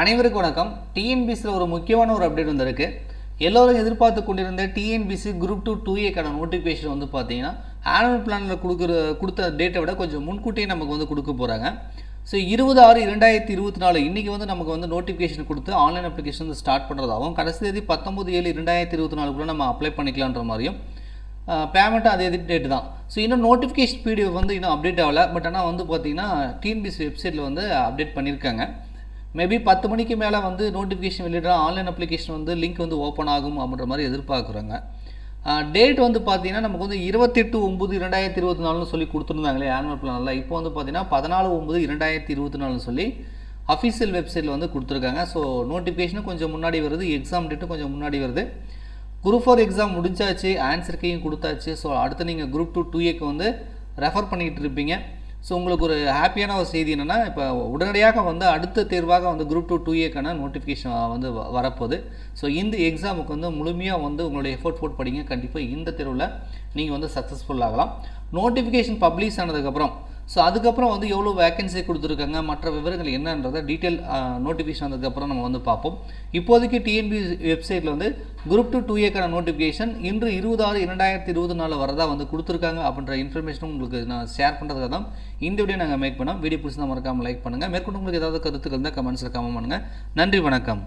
அனைவருக்கும் வணக்கம். டிஎன்பிசியில் ஒரு முக்கியமான ஒரு அப்டேட் வந்திருக்கு. எல்லோரும் எதிர்பார்த்து கொண்டிருந்த டிஎன்பிசி குரூப் டூ டூ ஏக்கான நோட்டிஃபிகேஷன் வந்து பார்த்தீங்கன்னா ஆனுவல் பிளானில் கொடுக்குற கொடுத்த டேட்டை விட கொஞ்சம் முன்கூட்டியே நமக்கு வந்து கொடுக்க போகிறாங்க ஸோ இருபது ஆறு இரண்டாயிரத்தி இருபத்தி நாலு இன்றைக்கி வந்து நமக்கு வந்து நோட்டிஃபிகேஷன் கொடுத்து ஆன்லைன் அப்ளிகேஷன் வந்து ஸ்டார்ட் பண்ணுறதாகவும் கடைசி தேதி பத்தொம்பது ஏழு இரண்டாயிரத்தி இருபத்தி நாலுக்குள்ளே நம்ம அப்ளை பண்ணிக்கலான்ற மாதிரியும் பேமெண்ட்டும் அதே டேட்டு தான். ஸோ இன்னும் நோட்டிஃபிகேஷன் பிடிஎஃப் வந்து இன்னும் அப்டேட் ஆகலை. பட் ஆனால் வந்து பார்த்தீங்கன்னா டிஎன்பிசி வெப்சைட்டில் வந்து அப்டேட் பண்ணியிருக்காங்க. மேபி பத்து மணிக்கு மேலே வந்து நோட்டிஃபிகேஷன் வெளியிடுற ஆன்லைன் அப்ளிகேஷன் வந்து லிங்க் வந்து ஓப்பன் ஆகும் அப்படின்ற மாதிரி எதிர்பார்க்குறாங்க. டேட் வந்து பார்த்தீங்கன்னா நமக்கு வந்து இருபத்தெட்டு ஒம்பது இரண்டாயிரத்தி இருபத்தி நாலுன்னு சொல்லி கொடுத்துருந்தாங்களே ஆனுவல் பிளானில் இப்போ வந்து பார்த்தீங்கன்னா பதினாலு ஒம்பது இரண்டாயிரத்தி இருபத்தி நாலுன்னு சொல்லி அஃபீஷியல் வெப்சைட்டில் வந்து கொடுத்துருக்காங்க. ஸோ நோட்டிஃபிகேஷனும் கொஞ்சம் முன்னாடி வருது எக்ஸாம் டேட்டும் கொஞ்சம் முன்னாடி வருது. குரூப் ஃபோர் எக்ஸாம் முடிஞ்சாச்சு ஆன்சர் கையும் கொடுத்தாச்சு. ஸோ அடுத்து நீங்கள் குரூப் டூ டூ ஏக்கு வந்து ரெஃபர் பண்ணிக்கிட்டு இருப்பீங்க. ஸோ உங்களுக்கு ஒரு ஹாப்பியான ஒரு செய்தி என்னென்னா இப்போ உடனடியாக வந்து அடுத்த தேர்வாக வந்து குரூப் டூ டூ ஏக்கான நோட்டிஃபிகேஷன் வந்து வரப்போகுது. ஸோ இந்த எக்ஸாமுக்கு வந்து முழுமையாக வந்து உங்களுடைய எஃபோர்ட் போட்டு படிங்க. கண்டிப்பாக இந்த தேர்வில் நீங்கள் வந்து சக்ஸஸ்ஃபுல் ஆகலாம். நோட்டிஃபிகேஷன் பப்ளிஷ் ஆனதுக்கப்புறம் ஸோ அதுக்கப்புறம் வந்து எவ்வளோ வேகன்சி கொடுத்துருக்காங்க மற்ற விவரங்கள் என்னன்றதை டீட்டெயில் நோட்டிஃபிகேஷன் வந்ததுக்கப்புறம் நம்ம வந்து பார்ப்போம். இப்போதைக்கு டிஎன்பி வெப்சைட்டில் வந்து குரூப் டூ டூ ஏக்கான நோட்டிஃபிகேஷன் இன்று இருபது ஆறு இரண்டாயிரத்தி இருபது நாலு வரதா வந்து கொடுத்துருக்காங்க அப்படின்ற இன்ஃபர்மேஷனும் உங்களுக்கு நான் ஷேர் பண்ணுறதுக்காக தான் இந்த வீடியோ நாங்கள் மேக் பண்ணோம். வீடியோ பிடிச்சி மறக்காமல் லைக் பண்ணுங்கள் மேற்கொண்டு உங்களுக்கு ஏதாவது கருத்துக்கள் இருந்தால் கமெண்ட்ஸில் கமெண்ட் பண்ணுங்கள் நன்றி வணக்கம்.